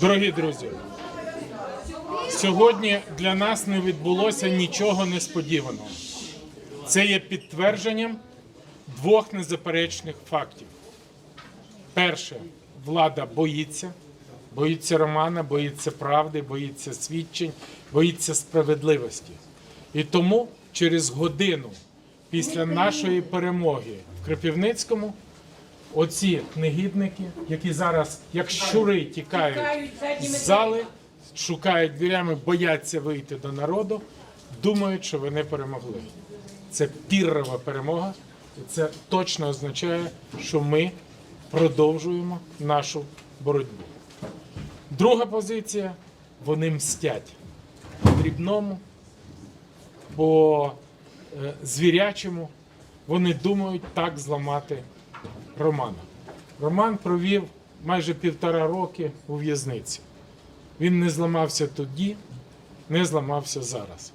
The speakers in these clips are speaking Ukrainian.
Дорогі друзі, сьогодні для нас не відбулося нічого несподіваного. Це є підтвердженням двох незаперечних фактів. Перше, влада боїться, боїться Романа, боїться правди, боїться свідчень, боїться справедливості. І тому через годину після нашої перемоги в Кропівницькому оці негідники, які зараз, як щури, тікають з зали, шукають дверями, бояться вийти до народу, думають, що вони перемогли. Це піррова перемога, і це точно означає, що ми продовжуємо нашу боротьбу. Друга позиція вони мстять по дрібному, по е, звірячому. Вони думають так зламати Романа. Роман провів майже півтора роки у в'язниці. Він не зламався тоді, не зламався зараз.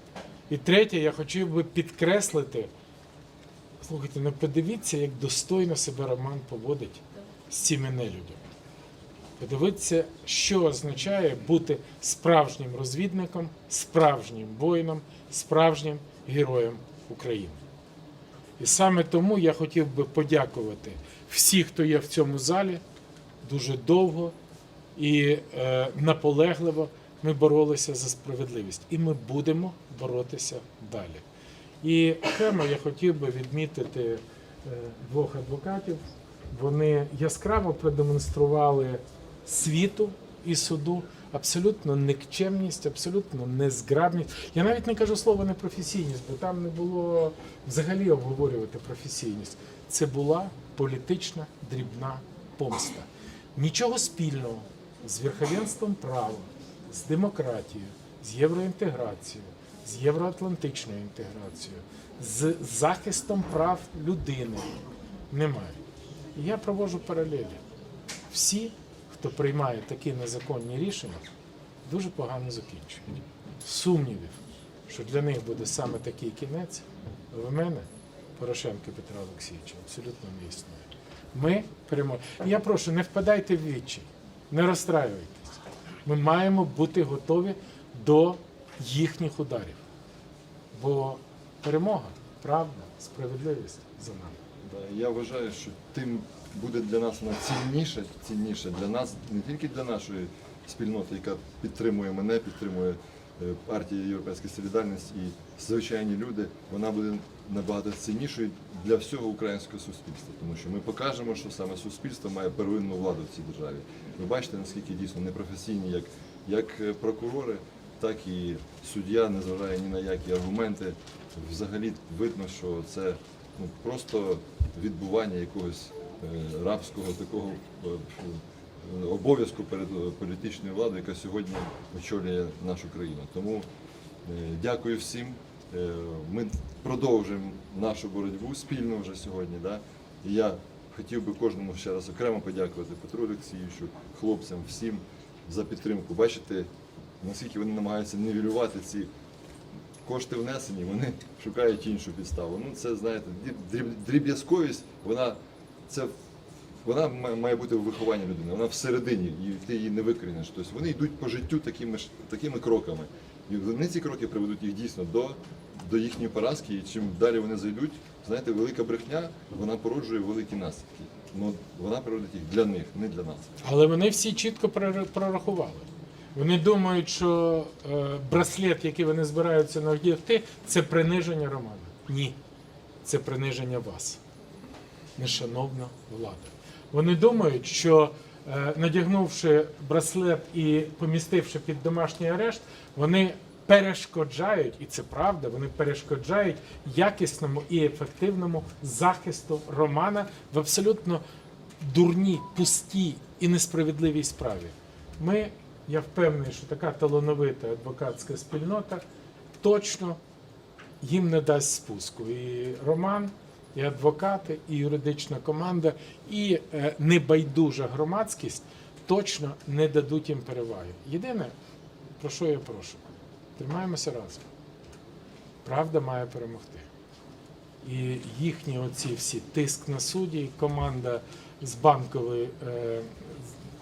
І третє, я хотів би підкреслити, слухайте, ну подивіться, як достойно себе Роман поводить з цими нелюдями. Подивіться, що означає бути справжнім розвідником, справжнім воїном, справжнім героєм України. І саме тому я хотів би подякувати всім, хто є в цьому залі дуже довго і е, наполегливо ми боролися за справедливість. І ми будемо боротися далі. І окремо я хотів би відмітити е, двох адвокатів. Вони яскраво продемонстрували світу і суду абсолютно никчемність, абсолютно незграбність. Я навіть не кажу слово непрофесійність, бо там не було взагалі обговорювати професійність. Це була політична дрібна помста. Нічого спільного з верховенством права, з демократією, з євроінтеграцією, з євроатлантичною інтеграцією, з захистом прав людини немає. І я проводжу паралелі. Всі, хто приймає такі незаконні рішення, дуже погано закінчують. Сумнівів, що для них буде саме такий кінець, в мене, Порошенка Петра Олексійовича, абсолютно не існує. Ми переможемо. Я прошу, не впадайте в відчай, не розстраюйтесь. Ми маємо бути готові до їхніх ударів. Бо перемога, правда, справедливість за нами. Я вважаю, що тим буде для нас цінніше, цінніше для нас, не тільки для нашої спільноти, яка підтримує мене, підтримує е, партія Європейська Солідарність і звичайні люди, вона буде набагато ціннішою для всього українського суспільства, тому що ми покажемо, що саме суспільство має первинну владу в цій державі. Ви бачите, наскільки дійсно непрофесійні, як, як е, прокурори, так і суддя, не зважає ні на які аргументи. Взагалі видно, що це ну, просто відбування якогось е, рабського такого обов'язку перед е, політичною владою, яка сьогодні очолює нашу країну. Тому е, дякую всім. Е, Ми продовжуємо нашу боротьбу спільно вже сьогодні. Да? І я хотів би кожному ще раз окремо подякувати Петру Олексійовичу, хлопцям, всім за підтримку. Бачите, наскільки вони намагаються нівелювати ці кошти внесені, вони шукають іншу підставу. Ну це знаєте, дріб- дріб'язковість, вона це вона має бути в вихованні людини, вона всередині, і ти її не викоріниш. Тобто вони йдуть по життю такими ж такими кроками. І вони ці кроки приведуть їх дійсно до, до їхньої поразки. І чим далі вони зайдуть, знаєте, велика брехня вона породжує великі наслідки. Ну вона приводить їх для них, не для нас. Але вони всі чітко прор- прорахували. Вони думають, що е, браслет, який вони збираються надягти, це приниження Романа. Ні, це приниження вас, нешановна влада. Вони думають, що е, надягнувши браслет і помістивши під домашній арешт, вони перешкоджають, і це правда, вони перешкоджають якісному і ефективному захисту Романа в абсолютно дурній, пустій і несправедливій справі. Ми, я впевнений, що така талановита адвокатська спільнота точно їм не дасть спуску. І Роман, і адвокати, і юридична команда, і е, небайдужа громадськість точно не дадуть їм переваги. Єдине, про що я прошу, тримаємося разом. Правда має перемогти. І їхні оці всі тиск на судді, команда з банкової, е,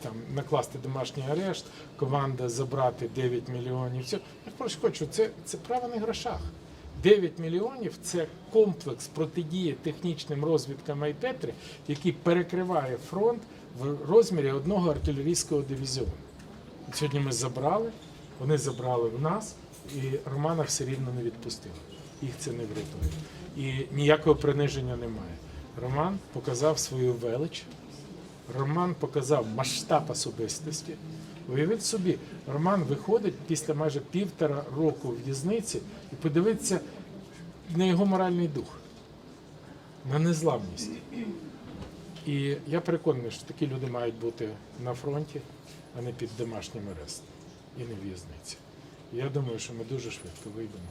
там накласти домашній арешт, команда забрати 9 мільйонів. Я просто хочу, це, це право не грошах. 9 мільйонів це комплекс протидії технічним розвідкам Айтетри, який перекриває фронт в розмірі одного артилерійського дивізіону. Сьогодні ми забрали, вони забрали в нас, і Романа все рівно не відпустили. Їх це не врятує. І ніякого приниження немає. Роман показав свою велич, Роман показав масштаб особистості. Уявіть собі, Роман виходить після майже півтора року в'язниці і подивиться на його моральний дух, на незламність. І я переконаний, що такі люди мають бути на фронті, а не під домашнім арестом і не в'язниці. Я думаю, що ми дуже швидко вийдемо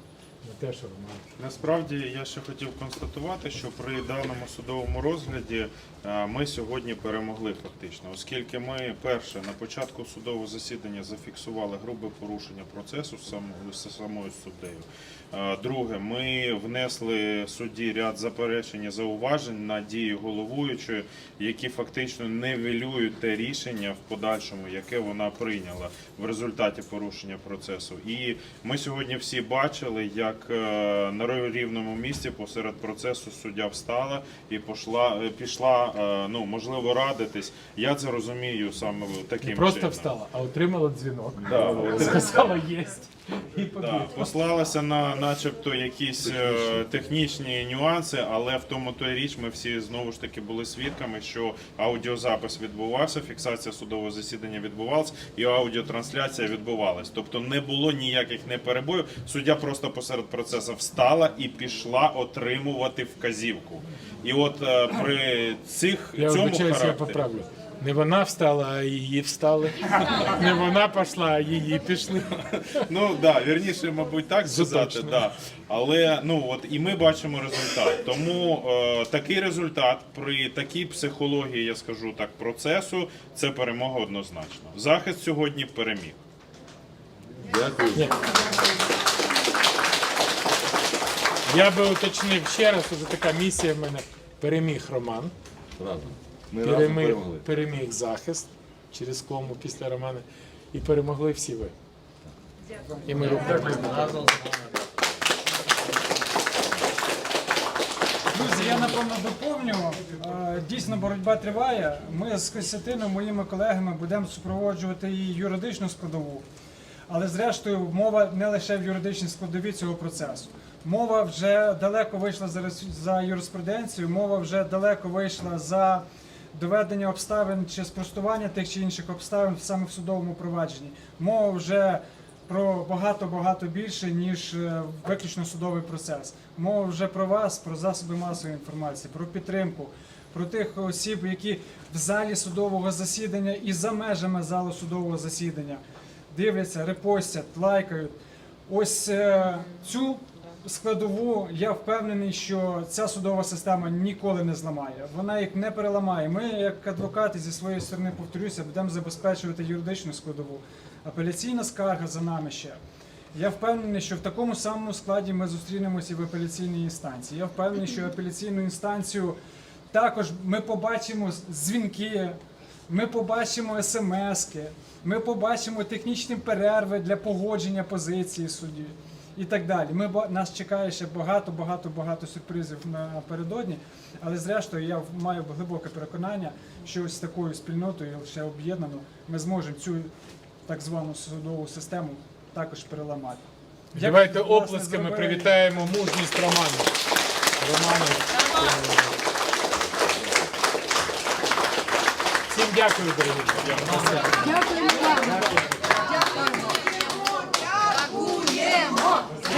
на те, що Роман Насправді я ще хотів констатувати, що при даному судовому розгляді е, ми сьогодні перемогли фактично, оскільки ми перше на початку судового засідання зафіксували грубе порушення процесу з самою суддею. Е, Друге, ми внесли судді ряд заперечень і зауважень на дії головуючої, які фактично нивелюють те рішення в подальшому, яке вона прийняла в результаті порушення процесу. І ми сьогодні всі бачили, як е, на рівному місці посеред процесу суддя встала і пішла, е, пішла е, ну можливо радитись. Я це розумію саме таким не просто чином. встала, а отримала дзвінок. Да. Сказала єсть. І Да, послалася на начебто якісь е, технічні нюанси, але в тому то й річ ми всі знову ж таки були свідками, що аудіозапис відбувався, фіксація судового засідання відбувалася і аудіотрансляція відбувалась. Тобто не було ніяких не перебоїв. Суддя просто посеред процесу встала і пішла отримувати вказівку. І от е, при цих Я цьому вибачаюсь, я характері поправлю. Не вона встала, а її встали. Не вона пішла, а її пішли. Ну да, вірніше, мабуть, так сказати, Заточно. да. Але ну от і ми бачимо результат. Тому е, такий результат при такій психології, я скажу так, процесу це перемога однозначно. Захист сьогодні переміг. Дякую. Я би уточнив ще раз, уже така місія в мене переміг Роман, Разом. Ми разом переміг, перемогли. переміг захист через кому після Романа. І перемогли всі ви. І ми рухаємося. Друзі, я напевно доповню. Е, Дійсно, боротьба триває. Ми з Костянтином, моїми колегами, будемо супроводжувати її юридичну складову. Але зрештою, мова не лише в юридичній складові цього процесу. Мова вже далеко вийшла за рес- за юриспруденцію, мова вже далеко вийшла за доведення обставин чи спростування тих чи інших обставин саме в судовому провадженні. Мова вже про багато-багато більше, ніж е, виключно судовий процес. Мова вже про вас, про засоби масової інформації, про підтримку, про тих осіб, які в залі судового засідання і за межами залу судового засідання дивляться, репостять, лайкають. Ось е, цю складову я впевнений, що ця судова система ніколи не зламає. Вона їх не переламає. Ми, як адвокати, зі своєї сторони, повторюся, будемо забезпечувати юридичну складову. Апеляційна скарга за нами ще. Я впевнений, що в такому самому складі ми зустрінемося в апеляційній інстанції. Я впевнений, що апеляційну інстанцію також ми побачимо дзвінки, ми побачимо смски, ми побачимо технічні перерви для погодження позиції судді і так далі. Ми ба- нас чекає ще багато, багато, багато сюрпризів напередодні. Але зрештою я маю глибоке переконання, що ось такою спільнотою лише об'єднано ми зможемо цю так звану судову систему також переламати. Давайте Як, власне, оплесками зробили- привітаємо мужність Романа. Романа. Всім дякую, дорогі. друзі. Дякую вам.